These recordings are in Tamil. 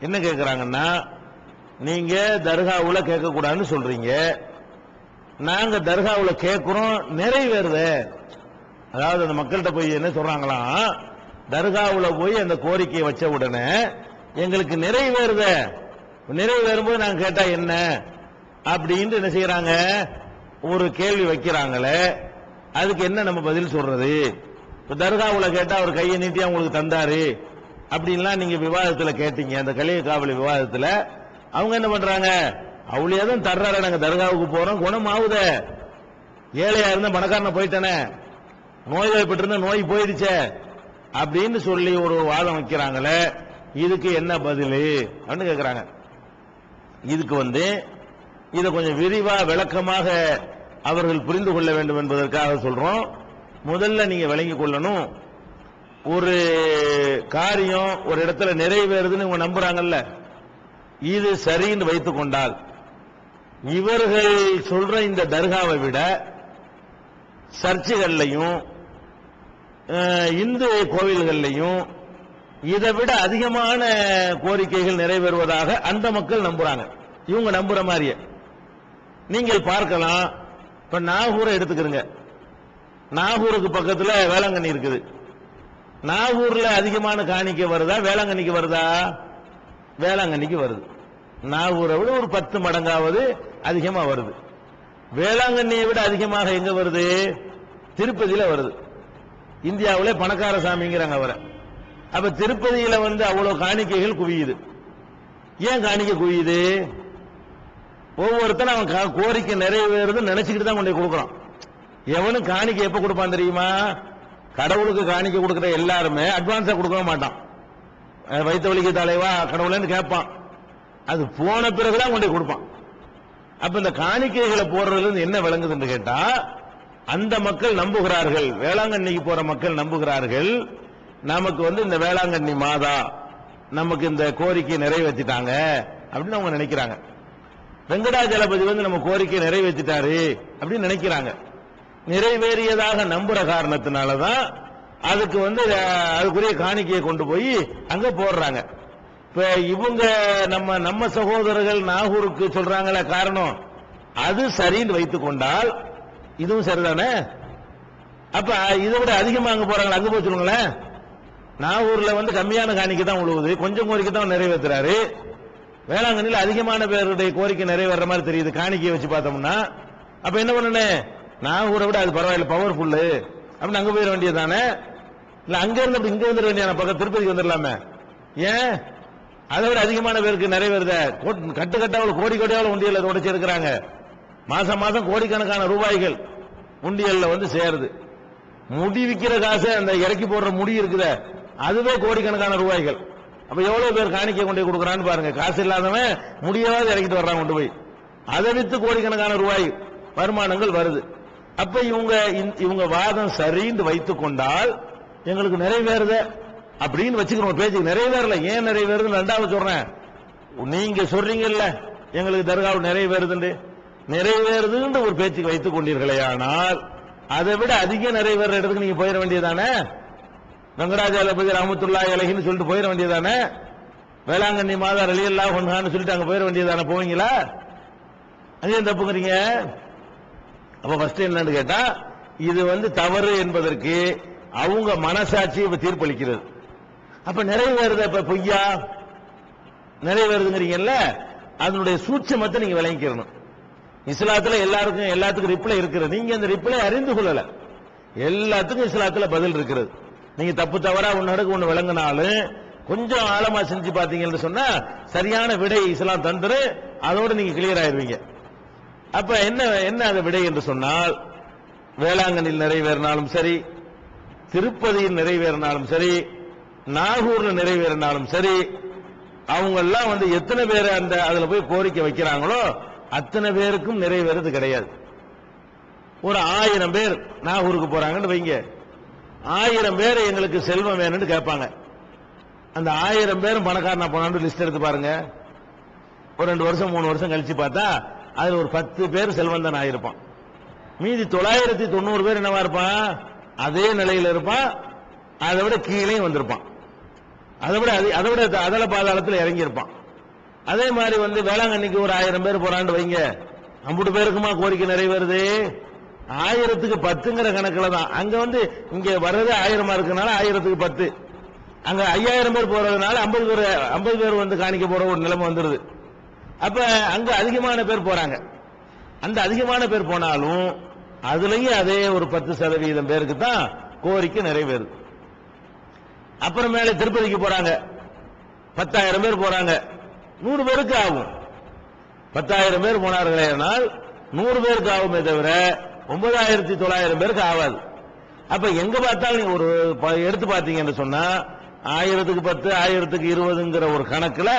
என்ன கேட்கிறாங்கன்னா நீங்க தர்காவுல கேட்க கூடாதுன்னு சொல்றீங்க. நாங்க தர்காவுல கேட்கிறோம் நிறைவேறுதே. அதாவது அந்த மக்கள்கிட்ட போய் என்ன சொல்றாங்களாம் தர்காவுல போய் அந்த கோரிக்கையை வச்ச உடனே எங்களுக்கு நிறைவேறுதே. நிறைவேறும்போது நாங்க கேட்டா என்ன? அப்படின்ட்டு என்ன செய்யறாங்க? ஒரு கேள்வி வைக்கிறாங்களே அதுக்கு என்ன நம்ம பதில் சொல்றது? இப்ப தர்காவுல கேட்டா அவர் கையை நீட்டி அவங்களுக்கு தந்தாரு? அப்படின்லாம் நீங்க விவாதத்துல கேட்டீங்க. அந்த கலிய காவலி விவாதத்துல அவங்க என்ன பண்றாங்க? அவளையே தான் தர்றாரு? நாங்க தர்காவுக்கு போறோம். குணம் ஆகுதே. ஏழையா இருந்த பணக்காரன போயிட்டானே. நோய் வாய்ப்பட்டிருந்த நோய் போயிடுச்சே அப்படின்னு சொல்லி ஒரு வாதம் வைக்கிறாங்களே. இதுக்கு என்ன பதில்? அப்படின்னு கேக்குறாங்க. இதுக்கு வந்து இதை கொஞ்சம் விரிவா விளக்கமாக அவர்கள் புரிந்து கொள்ள வேண்டும் என்பதற்காக சொல்றோம். முதல்ல நீங்க விளங்கி கொள்ளணும். ஒரு காரியம் ஒரு இடத்துல நிறைவேறுதுன்னு இவங்க நம்புறாங்கல்ல. இது சரின்னு வைத்துக் கொண்டால் இவர்கள் சொல்ற இந்த தர்காவை விட சர்ச்சுகள்லையும் இந்து கோவில்கள்லையும் இதை விட அதிகமான கோரிக்கைகள் நிறைவேறுவதாக அந்த மக்கள் நம்புறாங்க. இவங்க நம்புற மாதிரியே. நீங்கள் பார்க்கலாம். இப்ப நாகூரை எடுத்துக்கிறங்க. நாகூருக்கு பக்கத்துல வேளாங்கண்ணி இருக்குது. நாகூர்ல அதிகமான காணிக்கை வருதா வேளாங்கண்ணிக்கு வருதா? வேளாங்கண்ணிக்கு வருது. நாகூரை விட ஒரு பத்து மடங்காவது அதிகமா வருது. வேளாங்கண்ணியை விட அதிகமாக எங்க வருது? திருப்பதியில வருது. இந்தியாவிலே பணக்கார சாமிங்கிறாங்க அவரை. அப்ப திருப்பதியில வந்து அவ்வளவு காணிக்கைகள் குவியுது. ஏன் காணிக்க குவியுது? ஒவ்வொருத்தனும் அவன் கா- கோரிக்கை நிறைவேறது நினைச்சுக்கிட்டு தான் கொண்டு போய் கொடுக்குறான். எவனும் காணிக்கை எப்ப கொடுப்பான் தெரியுமா? கடவுளுக்கு காணிக்கை கொடுக்கிற எல்லாருமே அட்வான்ஸா கொடுக்க மாட்டான். வைத்த வலிக்கு தலைவா கடவுளேன்னு கேட்பான். அது போன பிறகுதான் கொண்டு கொடுப்பான். அப்ப இந்த காணிக்கைகளை போடுறதுல இருந்து என்ன விளங்குதுன்னு கேட்டா அந்த மக்கள் நம்புகிறார்கள் வேளாங்கண்ணிக்கு போற மக்கள் நம்புகிறார்கள் நமக்கு வந்து இந்த வேளாங்கண்ணி மாதா நமக்கு இந்த கோரிக்கை நிறைவேற்றிட்டாங்க அப்படின்னு அவங்க நினைக்கிறாங்க. வெங்கடாஜலபதி வந்து நம்ம கோரிக்கை நிறைவேற்றிட்டாரு அப்படின்னு நினைக்கிறாங்க. நிறைவேறியதாக நம்புற காரணத்தினாலதான் அதுக்கு வந்து அதுக்குரிய காணிக்கையை கொண்டு போய் அங்க போடுறாங்க. இப்ப இவங்க நம்ம நம்ம சகோதரர்கள் நாகூருக்கு சொல்றாங்களே காரணம் அது சரின்னு வைத்துக் கொண்டால் இதுவும் சரிதானே? அப்ப இதை விட அதிகமா அங்க போறாங்களா அங்க போய் சொல்லுங்களேன். நாகூர்ல வந்து கம்மியான காணிக்கை தான் உழுவுது கொஞ்சம் கோரிக்கை தான் நிறைவேற்றுறாரு வேளாங்கண்ணில அதிகமான பேருடைய கோரிக்கை நிறைவேற மாதிரி தெரியுது காணிக்கையை வச்சு பார்த்தோம்னா. அப்ப என்ன பண்ணனே நான் கூட விட அது பரவாயில்ல பவர்ஃபுல்லு அப்படின்னு அங்க போயிட வேண்டியதானே இல்ல அங்க இருந்து அப்படி இங்க வந்துட வேண்டிய பக்கம் திருப்பதிக்கு வந்துடலாமே. ஏன்? அதை விட அதிகமான பேருக்கு நிறைய பேர் கட்டு கட்டாவில் கோடி கோடியாவில் உண்டியல் உடைச்சு இருக்கிறாங்க மாசம் மாசம் கோடிக்கணக்கான ரூபாய்கள் உண்டியல்ல வந்து சேருது. முடி விற்கிற காசு அந்த இறக்கி போடுற முடி இருக்குதே அதுவே கோடிக்கணக்கான ரூபாய்கள். அப்ப எவ்வளவு பேர் காணிக்க கொண்டு போய் பாருங்க. காசு இல்லாதவன் முடியாவது இறக்கிட்டு வர்றான் கொண்டு போய். அதை வித்து கோடிக்கணக்கான ரூபாய் வருமானங்கள் வருது. அப்ப இவங்க இவங்க வாதம் சரின்னு வைத்துக் கொண்டால் எங்களுக்கு நிறைவேறுத அப்படின்னு வச்சுக்கிறோம் ஒரு பேச்சுக்கு நிறைவேறல. ஏன் நிறைவேறுதுன்னு ரெண்டாவது சொல்றேன். நீங்க சொல்றீங்கல்ல எங்களுக்கு தர்காவில் நிறைவேறுதுண்டு. நிறைவேறுதுன்னு ஒரு பேச்சுக்கு வைத்துக் கொண்டீர்களே ஆனால் அதை விட அதிக நிறைவேற இடத்துக்கு நீங்க போயிட வேண்டியதானே? வெங்கடாஜலபதி ராமத்துல்லா இலகின்னு சொல்லிட்டு போயிட வேண்டியதானே? வேளாங்கண்ணி மாதா ரலியல்லா ஒன்றான்னு சொல்லிட்டு அங்க போயிட வேண்டியதானே? போவீங்களா? அங்கே தப்புங்கிறீங்க? அப்ப ஃபர்ஸ்ட் என்னன்னு கேட்டா இது வந்து தவறு என்பதற்கு அவங்க மனசாட்சி இப்ப தீர்ப்பளிக்கிறது. அப்ப நிறைவேறுத இப்ப பொய்யா? நிறைவேறுதுங்கிறீங்கல்ல அதனுடைய சூட்சமத்தை நீங்க விளங்கிக்கிறணும் இஸ்லாத்துல எல்லாருக்கும் எல்லாத்துக்கும் ரிப்ளை இருக்கிறது. நீங்க அந்த ரிப்ளை அறிந்து கொள்ளல. எல்லாத்துக்கும் இஸ்லாத்துல பதில் இருக்கிறது. நீங்க தப்பு தவறா ஒன்னு ஒண்ணு விளங்கினாலும் கொஞ்சம் ஆழமா செஞ்சு பாத்தீங்கன்னு சொன்னா சரியான விடை இஸ்லாம் தந்துரு அதோட நீங்க கிளியர் ஆயிருவீங்க. அப்ப என்ன என்ன அதை விடை என்று சொன்னால் வேளாங்கண்ணில் நிறைவேறினாலும் சரி திருப்பதியில் நிறைவேறினாலும் சரி நாகூர்ல நிறைவேறினாலும் சரி அவங்க எல்லாம் வந்து எத்தனை பேர் அந்த அதுல போய் கோரிக்கை வைக்கிறாங்களோ அத்தனை பேருக்கும் நிறைவேறது கிடையாது. ஒரு ஆயிரம் பேர் நாகூருக்கு போறாங்கன்னு வைங்க. ஆயிரம் பேர் எங்களுக்கு செல்வம் வேணும்னு கேட்பாங்க. அந்த ஆயிரம் பேரும் பணக்காரனா போனான்னு லிஸ்ட் எடுத்து பாருங்க. ஒரு ரெண்டு வருஷம் மூணு வருஷம் கழிச்சு பார்த்தா அதில் ஒரு பத்து பேர் செல்வந்தன் ஆயிருப்பான். மீதி தொள்ளாயிரத்தி தொண்ணூறு பேர் என்னவா இருப்பான்? அதே நிலையில் இருப்பான். அதை விட கீழே வந்திருப்பான். அதை விட அதை விட அதல பாதாளத்தில் இறங்கியிருப்பான். அதே மாதிரி வந்து வேளாங்கண்ணிக்கு ஒரு ஆயிரம் பேர் போறான்னு வைங்க. அம்புட்டு பேருக்குமா கோரிக்கை நிறைவேறுது? ஆயிரத்துக்கு பத்துங்கிற கணக்கில் தான். அங்க வந்து இங்க வர்றது ஆயிரமா இருக்கனால ஆயிரத்துக்கு பத்து. அங்க ஐயாயிரம் பேர் போறதுனால ஐம்பது பேர் ஐம்பது பேர் வந்து காணிக்க போற ஒரு நிலைமை வந்துருது. அப்ப அங்க அதிகமான பேர் போறாங்க. அந்த அதிகமான பேர் போனாலும் அதுலயும் அதே ஒரு பத்து சதவீதம் பேருக்கு தான் கோரிக்கை நிறைவேறுது. அப்புறமேல திருப்பதிக்கு போறாங்க. பத்தாயிரம் பேர் போறாங்க. நூறு பேருக்கு ஆகும். பத்தாயிரம் பேர் போனார்களே ஆனால் நூறு பேருக்கு ஆகுமே தவிர ஒன்பதாயிரத்தி தொள்ளாயிரம் பேருக்கு ஆகாது. அப்ப எங்க பார்த்தாலும் நீங்க ஒரு ப- எடுத்து பார்த்தீங்கன்னு சொன்னா ஆயிரத்துக்கு பத்து ஆயிரத்துக்கு இருபதுங்கிற ஒரு கணக்குல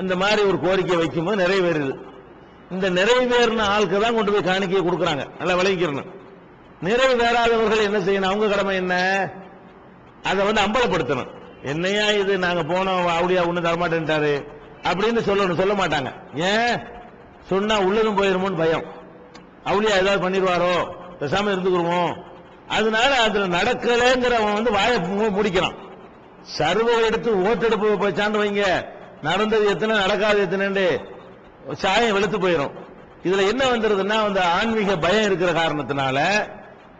இந்த மாதிரி ஒரு கோரிக்கை வைக்கும்போது நிறைவேறுது. இந்த நிறைவேறின ஆளுக்கு தான் கொண்டு போய் காணிக்கையை கொடுக்குறாங்க. நல்லா விளைவிக்கிறணும் நிறைவேறாதவர்கள் என்ன செய்யணும்? அவங்க கடமை என்ன? அதை வந்து அம்பலப்படுத்தணும். என்னையா இது? நாங்க போனோம் அப்படியா ஒண்ணு தரமாட்டேன்ட்டாரு. அப்படின்னு சொல்லணும். சொல்ல மாட்டாங்க. ஏன்? சொன்னா உள்ளதும் போயிருமோன்னு பயம். அவளியா ஏதாவது பண்ணிடுவாரோ? பேசாம இருந்துக்குருவோம். அதனால அதுல நடக்கலைங்கிறவன் வந்து வாய முடிக்கிறான். சர்வ எடுத்து ஓட்டெடுப்பு போச்சான்னு வைங்க. நடந்தது எத்தனை நடக்காது எத்தனைண்டு சாயம் வெளுத்து போயிடும் இதுல என்ன வந்துருதுன்னா அந்த ஆன்மீக பயம் இருக்கிற காரணத்தினால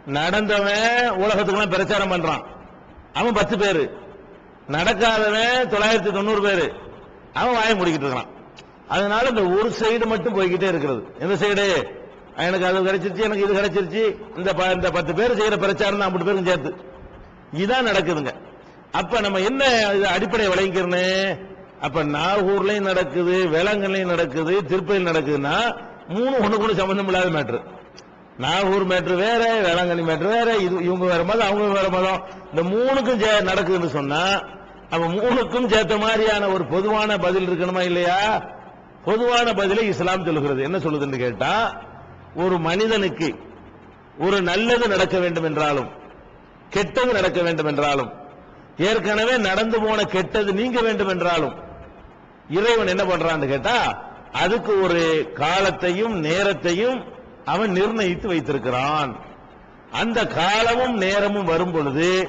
நடந்தவன் உலகத்துக்குலாம் பிரச்சாரம் பண்றான். அவன் பத்து பேரு. நடக்காதவன் தொள்ளாயிரத்தி தொண்ணூறு பேரு. அவன் வாயம் முடிக்கிட்டு இருக்கான். அதனால இந்த ஒரு சைடு மட்டும் போய்கிட்டே இருக்கிறது. எந்த சைடு எனக்கு அது கிடைச்சிருச்சு எனக்கு இது கிடைச்சிருச்சு. இந்த ப- இந்த பத்து பேர் செய்யற பிரச்சாரம் தான் ஐம்பது பேரும் சேர்த்து. இதுதான் நடக்குதுங்க. அப்ப நம்ம என்ன அடிப்படை விளைவிக்கிறேன்னு அப்ப நாகூர்லயும் நடக்குது வேளாங்கண்ணிலையும் நடக்குது திருப்பதியில் நடக்குதுன்னா மூணு ஒண்ணு கூட சம்பந்தம் இல்லாத மேட்ரு நாகூர் மேட்ரு வேற வேளாங்கண்ணி மேட்ரு வேற இது இவங்க வேற மதம் அவங்க வேற மதம். இந்த மூணுக்கும் நடக்குதுன்னு சொன்னா அப்ப மூணுக்கும் சேர்த்த மாதிரியான ஒரு பொதுவான பதில் இருக்கணுமா இல்லையா? பொதுவான பதிலை இஸ்லாம் சொல்லுகிறது. என்ன சொல்லுதுன்னு கேட்டா ஒரு மனிதனுக்கு ஒரு நல்லது நடக்க வேண்டும் என்றாலும் கெட்டது நடக்க வேண்டும் என்றாலும் ஏற்கனவே நடந்து போன கெட்டது நீங்க வேண்டும் என்றாலும் இறைவன் என்ன பண்றான்னு கேட்டா அதுக்கு ஒரு காலத்தையும் நேரத்தையும் அவன் நிர்ணயித்து வைத்திருக்கிறான். அந்த காலமும் நேரமும் வரும் பொழுது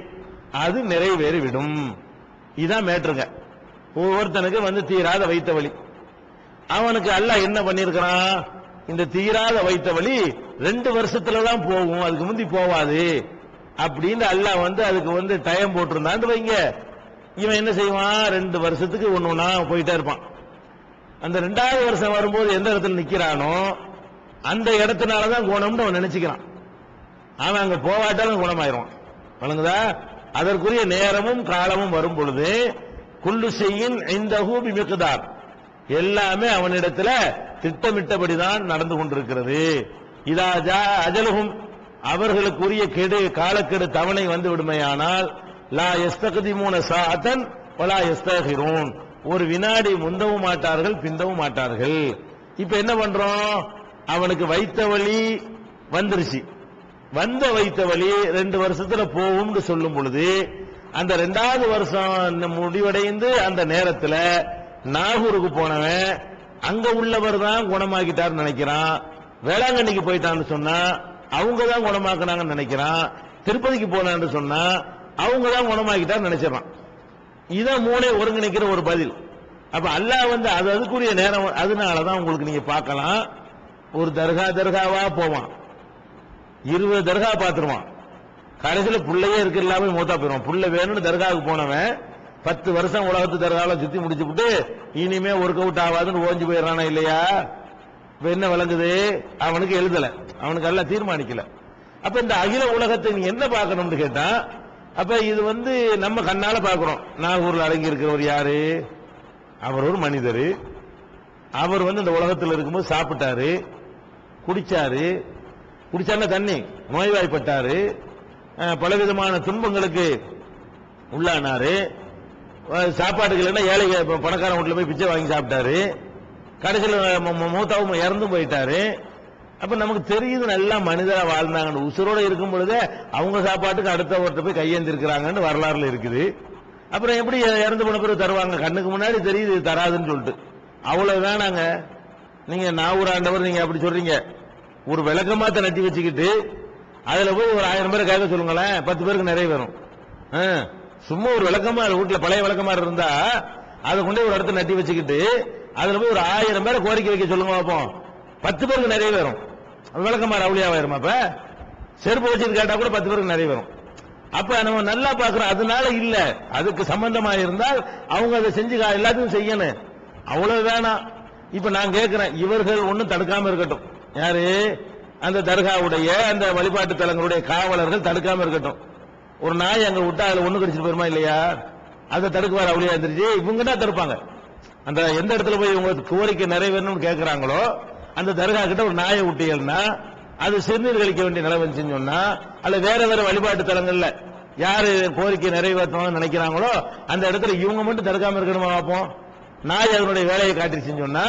அது நிறைவேறிவிடும். இதான் மேட்ருங்க. ஒவ்வொருத்தனுக்கு வந்து தீராத வைத்த வழி. அவனுக்கு அல்லாஹ் என்ன பண்ணிருக்கிறான் இந்த தீராத வைத்த வழி ரெண்டு வருஷத்துல தான் போகும் அதுக்கு முந்தி போவாது. அப்படின்னு அல்லாஹ் வந்து அதுக்கு வந்து டைம் போட்டிருந்தான்னு வைங்க. இவன் என்ன செய்வான்? ரெண்டு வருஷத்துக்கு ஒன்று ஒன்றா போயிட்டே இருப்பான். அந்த ரெண்டாவது வருஷம் வரும்போது எந்த இடத்துல நிற்கிறானோ அந்த இடத்தினாலதான் குணம்னு அவன் நினைச்சுக்கிறான். அவன் அங்கே போவாட்டாலும் குணமாயிருவான் வழங்குதா? அதற்குரிய நேரமும் காலமும் வரும் பொழுது குல்லு செய்யின் இந்த ஹூபி மிக்குதார் எல்லாமே அவனிடத்துல திட்டமிட்டபடிதான் நடந்து கொண்டிருக்கிறது. இதா அஜலகும் அவர்களுக்குரிய கெடு காலக்கெடு தவணை வந்து விடுமையானால் லா எஸ்தகதிமூன சாத்தன் ஒலா எஸ்தகிரூன் ஒரு வினாடி முந்தவும் மாட்டார்கள் பிந்தவும் மாட்டார்கள். இப்ப என்ன பண்றோம்? அவனுக்கு வைத்த வழி வந்துருச்சு. வந்த வைத்த வழி ரெண்டு வருஷத்துல போகும்னு சொல்லும் பொழுது அந்த ரெண்டாவது வருஷம் இந்த முடிவடைந்து அந்த நேரத்தில் நாகூருக்கு போனவன் அங்க உள்ளவர் தான் குணமாக்கிட்டார்னு நினைக்கிறான். வேளாங்கண்ணிக்கு போயிட்டான்னு சொன்னா அவங்க தான் குணமாக்குனாங்கன்னு நினைக்கிறான். திருப்பதிக்கு போனான்னு சொன்னா அவங்க தான் குணமாக்கிட்டான்னு நினைச்சிடறான். இதான் மூளை ஒருங்கிணைக்கிற ஒரு பதில். அப்ப அல்லாஹ் வந்து அது அதுக்குரிய நேரம் அதனாலதான் உங்களுக்கு நீங்க பார்க்கலாம். ஒரு தர்கா தர்காவா போவான். இருபது தர்கா பார்த்துருவான். கடைசியில் பிள்ளையே இருக்கு எல்லாமே மூத்தா போயிடுவான். பிள்ளை வேணும்னு தர்காவுக்கு போனவன் பத்து வருஷம் உலகத்து தர்காவில் சுத்தி முடிச்சு விட்டு இனிமே ஒர்க் அவுட் ஆகாதுன்னு ஓஞ்சு போயிடறானா இல்லையா? இப்ப என்ன விளங்குது? அவனுக்கு எழுதல. அவனுக்கு எல்லாம் தீர்மானிக்கல. அப்ப இந்த அகில உலகத்தை நீ என்ன பார்க்கணும்னு கேட்டா அப்ப இது வந்து நம்ம கண்ணால பாக்குறோம். நாகூர்ல அடங்கி இருக்கிறவர் யாரு? அவர் ஒரு மனிதர். அவர் வந்து இந்த உலகத்தில் இருக்கும்போது சாப்பிட்டாரு குடிச்சாரு. குடிச்சாருன்னா தண்ணி நோய்வாய்ப்பட்டாரு. பலவிதமான துன்பங்களுக்கு உள்ளானாரு. அஹ், சாப்பாட்டுக்கு இல்லைன்னா ஏழை பணக்கார பணக்காரன் போய் பிச்சை வாங்கி சாப்பிட்டாரு. கடைசியில் மூத்தாவும் இறந்து போயிட்டாரு. அப்ப நமக்கு தெரியுது நல்லா மனிதரா வாழ்ந்தாங்கன்னு. உசுரோட இருக்கும் பொழுதே அவங்க சாப்பாட்டுக்கு அடுத்த அடுத்தவர்கிட்ட போய் கையேந்திருக்கிறாங்கன்னு வரலாறுல இருக்குது. அப்புறம் எப்படி இறந்து போன பிறகு தருவாங்க? கண்ணுக்கு முன்னாடி தெரியுது தராதுன்னு சொல்லிட்டு. அவ்வளவு வேணாங்க நீங்க நாவூராண்டவர் நீங்க அப்படி சொல்றீங்க. ஒரு விளக்கமாத்த நட்டி வச்சுக்கிட்டு அதுல போய் ஒரு ஆயிரம் பேர் கேட்க சொல்லுங்களேன். பத்து பேருக்கு நிறைய வரும். ஆ, சும்மா ஒரு விளக்கமா வீட்டுல பழைய விளக்கமா இருந்தா அதை கொண்டு ஒரு இடத்துல நட்டி வச்சுக்கிட்டு அதுல போய் ஒரு ஆயிரம் பேரை கோரிக்கை வைக்க சொல்லுங்க பார்ப்போம் பத்து பேருக்கு நிறைய வரும். விளக்கமாறு அவளியாவாயிருமா அப்ப. செருப்பு வச்சுட்டு கேட்டா கூட பத்து பேருக்கு நிறைய வரும். அப்ப நம்ம நல்லா பாக்குறோம் அதனால இல்ல. அதுக்கு சம்பந்தமா இருந்தால் அவங்க அதை செஞ்சு கா- எல்லாத்தையும் செய்யணும். அவ்வளவு வேணாம். இப்ப நான் கேட்கிறேன் இவர்கள் ஒண்ணும் தடுக்காம இருக்கட்டும். யாரு? அந்த தர்காவுடைய அந்த வழிபாட்டு தலங்களுடைய காவலர்கள் தடுக்காம இருக்கட்டும். ஒரு நாய் அங்க விட்டா அதுல ஒண்ணு கடிச்சிட்டு போயிருமா இல்லையா? அதை தடுக்குவார் அவளியா இருந்துருச்சு இவங்க தான் தடுப்பாங்க. அந்த எந்த இடத்துல போய் இவங்க கோரிக்கை நிறைவேறணும்னு கேட்கிறாங்களோ அந்த தர்கா கிட்ட ஒரு நாயை விட்டீங்கன்னா அது சிறுநீர் கழிக்க வேண்டிய நிலை வந்துச்சுன்னு சொன்னா அல்ல வேற வேற வழிபாட்டு தலங்கள்ல யாரு கோரிக்கை நிறைவேற்றணும்னு நினைக்கிறாங்களோ அந்த இடத்துல இவங்க மட்டும் தடுக்காம இருக்கணுமா பார்ப்போம் நாய் அதனுடைய வேலையை காட்டிருச்சுன்னு சொன்னா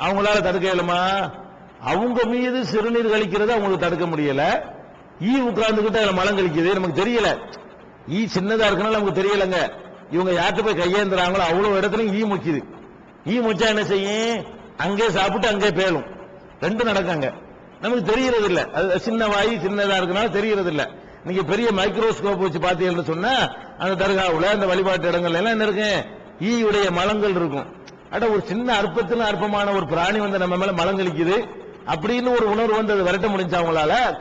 அவங்களால தடுக்க இயலுமா? அவங்க மீது சிறுநீர் கழிக்கிறத அவங்களுக்கு தடுக்க முடியல. ஈ உட்கார்ந்துகிட்டு அதுல மலம் கழிக்குது நமக்கு தெரியல. ஈ சின்னதா இருக்கனால நமக்கு தெரியலங்க. இவங்க யார்கிட்ட போய் கையேந்துறாங்களோ அவ்வளவு இடத்துலயும் ஈ முக்கிது. ஈ முச்சா என்ன செய்யும்? அங்கே சாப்பிட்டு அங்கே பேலும். ரெண்டு நடக்காங்க. நமக்கு தெரியறது இல்ல அது சின்ன வாய் சின்னதா இருக்கனால தெரியறது இல்ல நீங்க பெரிய மைக்ரோஸ்கோப் வச்சு பாத்தீங்கன்னு சொன்னா அந்த தர்காவுல அந்த வழிபாட்டு இடங்கள்ல எல்லாம் என்ன இருக்கு? ஈயுடைய மலங்கள் இருக்கும். அட ஒரு சின்ன அற்பத்திலும் அற்பமான ஒரு பிராணி வந்து நம்ம மேல மலங்களிக்குது அப்படின்னு ஒரு உணர்வு வந்து அதை விரட்ட முடிஞ்சா அவங்களால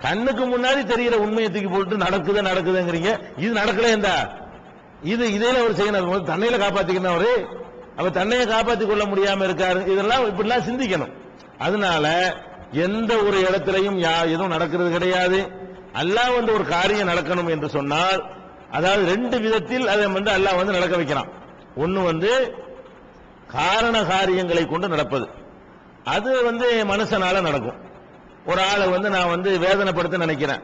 கண்ணுக்கு முன்னாடி தெரிகிற உண்மையை தூக்கி போட்டு நடக்குது நடக்குதுங்கிறீங்க. இது நடக்கல இந்த. இது இதே அவர் செய்யணும். தன்னையில காப்பாத்திக்கணும் அவரு. அவர் தன்னையை காப்பாத்திக் கொள்ள முடியாம இருக்காரு. இதெல்லாம் இப்படிலாம் சிந்திக்கணும். அதனால எந்த ஒரு இடத்திலையும் எதுவும் நடக்கிறது கிடையாது. அல்லாஹ் வந்து ஒரு காரியம் நடக்கணும் என்று சொன்னால் அதாவது ரெண்டு விதத்தில் அதை வந்து அல்லாஹ் வந்து நடக்க வைக்கிறான். ஒன்னு வந்து காரண காரியங்களை கொண்டு நடப்பது. அது வந்து மனுஷனால நடக்கும். ஒரு ஆளை வந்து நான் வந்து வேதனைப்படுத்த நினைக்கிறேன்.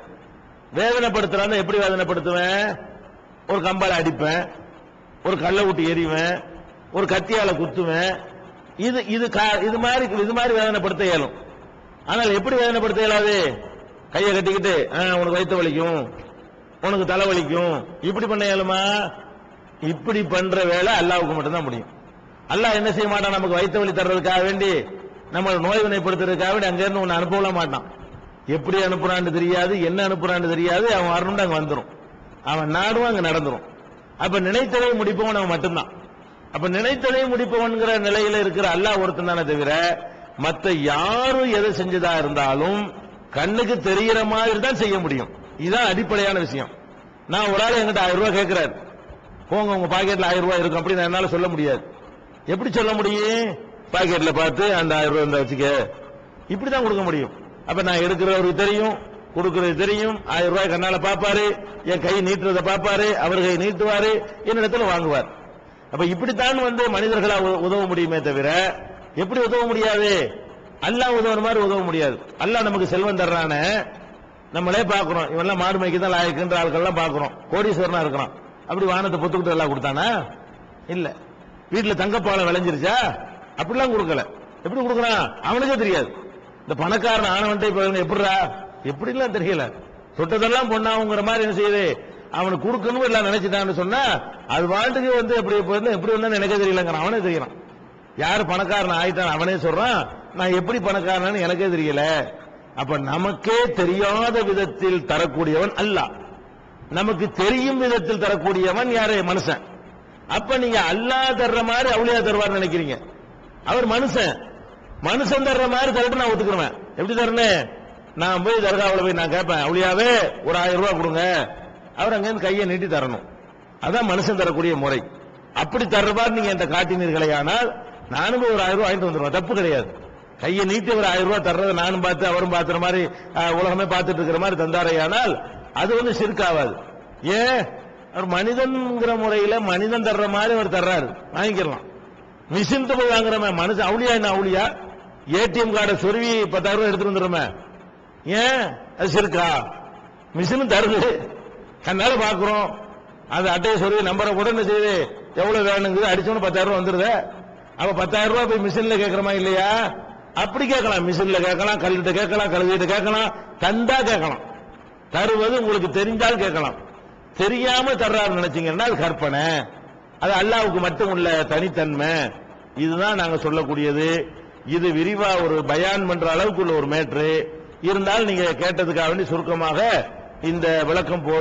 வேதனைப்படுத்துறாங்க எப்படி வேதனைப்படுத்துவேன்? ஒரு கம்பால அடிப்பேன். ஒரு கல்லை விட்டு எறிவேன். ஒரு கத்தியால குத்துவேன். இது இது கா- இது மாதிரி இது மாதிரி வேதனைப்படுத்த இயலும். ஆனால் எப்படி வேதனைப்படுத்த இயலாது? கையை கட்டிக்கிட்டு "ஆ, உனக்கு வயிற்று வலிக்கும் உனக்கு தலை வலிக்கும். இப்படி பண்ண இயலுமா? இப்படி பண்ற வேலை அல்லாவுக்கு மட்டும்தான் முடியும். அல்லாஹ் என்ன செய்ய மாட்டான்? நமக்கு வயிற்று வலி தர்றதுக்காக வேண்டி நம்ம நோய் வினைப்படுத்துறதுக்காக வேண்டி அங்கிருந்து ஒன்று ஒன்னு அனுப்பவிட மாட்டான். எப்படி அனுப்புறான்னு தெரியாது என்ன அனுப்புறான்னு தெரியாது. அவன் வரணும்னு அங்கே வந்துடும் அவன் நாடும் அங்கே நடந்துரும். அப்ப நினைத்ததை முடிப்பவன் அவன் மட்டும்தான். அப்ப நினைத்ததை முடிப்பவன்கிற நிலையில இருக்கிற அல்லாஹ் ஒருத்தன் தானே தவிர மத்த யாரும் எதை செஞ்சதா இருந்தாலும் கண்ணுக்கு தெரிகிற மாதிரி தான் செய்ய முடியும். இதுதான் அடிப்படையான விஷயம். நான் ஒரு ஆள் என்கிட்ட ஆயிரம் ரூபாய் கேட்கிறாரு. போங்க உங்க பாக்கெட்ல ஆயிரம் ரூபாய் இருக்கும் அப்படின்னு என்னால சொல்ல முடியாது. எப்படி சொல்ல முடியும்? பாக்கெட்ல பார்த்து அந்த ஆயிரம் ரூபாய் இருந்தா வச்சுக்க. இப்படிதான் கொடுக்க முடியும். அப்ப நான் எடுக்கிறவருக்கு தெரியும் கொடுக்கறது தெரியும் ஆயிரம் ரூபாய் கண்ணால பாப்பாரு என் கை நீட்டுறத பாப்பாரு அவர் கை நீட்டுவாரு என்னிடத்துல வாங்குவார். அப்ப இப்படித்தான் வந்து மனிதர்களா உ- உதவ முடியுமே தவிர எப்படி உதவ முடியாது? அல்லாஹ் உதவுற மாதிரி உதவ முடியாது. அல்லாஹ் நமக்கு செல்வம் தர்றான நம்மளே பாக்குறோம். இவெல்லாம் மாடு மைக்கு தான் லாயக்குன்ற ஆட்கள்லாம் பாக்குறோம். கோடீஸ்வரனா இருக்கிறோம் அப்படி வானத்தை பொத்துக்கிட்டு எல்லாம் கொடுத்தானா? இல்ல. வீட்டுல தங்கப்பாலம் விளைஞ்சிருச்சா? அப்படிலாம் கொடுக்கல. எப்படி கொடுக்கறான்? அவனுக்கே தெரியாது. இந்த பணக்காரன் ஆனவன்ட்டு இப்ப எப்படிடா? எப்படிலாம் தெரியல. தொட்டதெல்லாம் பொண்ணாவுங்கிற மாதிரி என்ன செய்யுது? அவனுக்கு கொடுக்கணும் எல்லாம் நினைச்சிட்டான்னு சொன்னா அது வாழ்ந்துக்கு வந்து எப்படி எப்படி வந்து எப்படி வந்தா எனக்கு தெரியலங்கிறான். அவனே தெரியலாம் யார் பணக்காரன் ஆயிட்டான் அவனே சொல்றான். நான் எப்படி பணக்காரன்னு எனக்கே தெரியல. அப்ப நமக்கே தெரியாத விதத்தில் தரக்கூடியவன் அல்லாஹ் நமக்கு தெரியும் விதத்தில் தரக்கூடியவன் யாரு? மனுஷன். அப்ப நீங்க அல்லாஹ் தர்ற மாதிரி அவளியா தருவார் நினைக்கிறீங்க. அவர் மனுஷன். மனுஷன் தர்ற மாதிரி தரட்டு நான் ஒத்துக்கிறேன் எப்படி தரணும்? நான் போய் தர்காவில் போய் நான் கேட்பேன். அவளியாவே ஒரு ஆயிரம் ரூபாய் கொடுங்க. அவர் அங்கிருந்து கையை நீட்டி தரணும். அதான் மனுஷன் தரக்கூடிய முறை. அப்படி தர்ற நீங்க என்கிட்ட காட்டினீர்களே ஆனால் நானும் ஒரு ஆயிரம் ரூபாய் வாங்கிட்டு வந்துருவேன். தப்பு கிடையாது. கையை நீட்டி ஒரு ஆயிரம் ரூபாய் தர்றதை நானும் பார்த்து அவரும் பார்த்துற மாதிரி உலகமே பார்த்துட்டு இருக்கிற மாதிரி தந்தாரையானால் அது வந்து சிறுக்காவாது ஏன்? அவர் மனிதன்ங்கிற முறையில மனிதன் தர்ற மாதிரி அவர் தர்றாரு. வாங்கிக்கலாம். மிஷின் போய் வாங்குறவன் மனுஷன் அவுளியா என்ன அவுளியா? ஏடிஎம் கார்டை சொருவி பத்தாயிரம் ரூபாய் எடுத்துட்டு வந்துடுறமே. ஏன்? அது சிறுக்கா. மிஷினும் தருது. கண்ணால பாக்குறோம். அந்த அட்டையை சொல்லி நம்பரை கூட என்ன செய்யுது? எவ்வளவு வேணுங்கிறது அடிச்சோன்னு பத்தாயிரம் ரூபாய் வந்துருது. அப்ப பத்தாயிரம் ரூபாய் போய் மிஷின்ல கேட்கறமா இல்லையா? அப்படி கேட்கலாம். மிஷின்ல கேட்கலாம் கல்விட்டு கேட்கலாம் கழுவிட்டு கேட்கலாம் தந்தா கேட்கலாம். தருவது உங்களுக்கு தெரிஞ்சால் கேட்கலாம். தெரியாம தர்றாரு நினைச்சீங்கன்னா அது கற்பனை. அது அல்லாவுக்கு மட்டும் உள்ள தனித்தன்மை. இதுதான் நாங்க சொல்லக்கூடியது. இது விரிவா ஒரு பயான் பண்ற அளவுக்கு உள்ள ஒரு மேட்ரு. இருந்தால் நீங்க கேட்டதுக்காக வேண்டி சுருக்கமாக இந்த விளக்கம் போ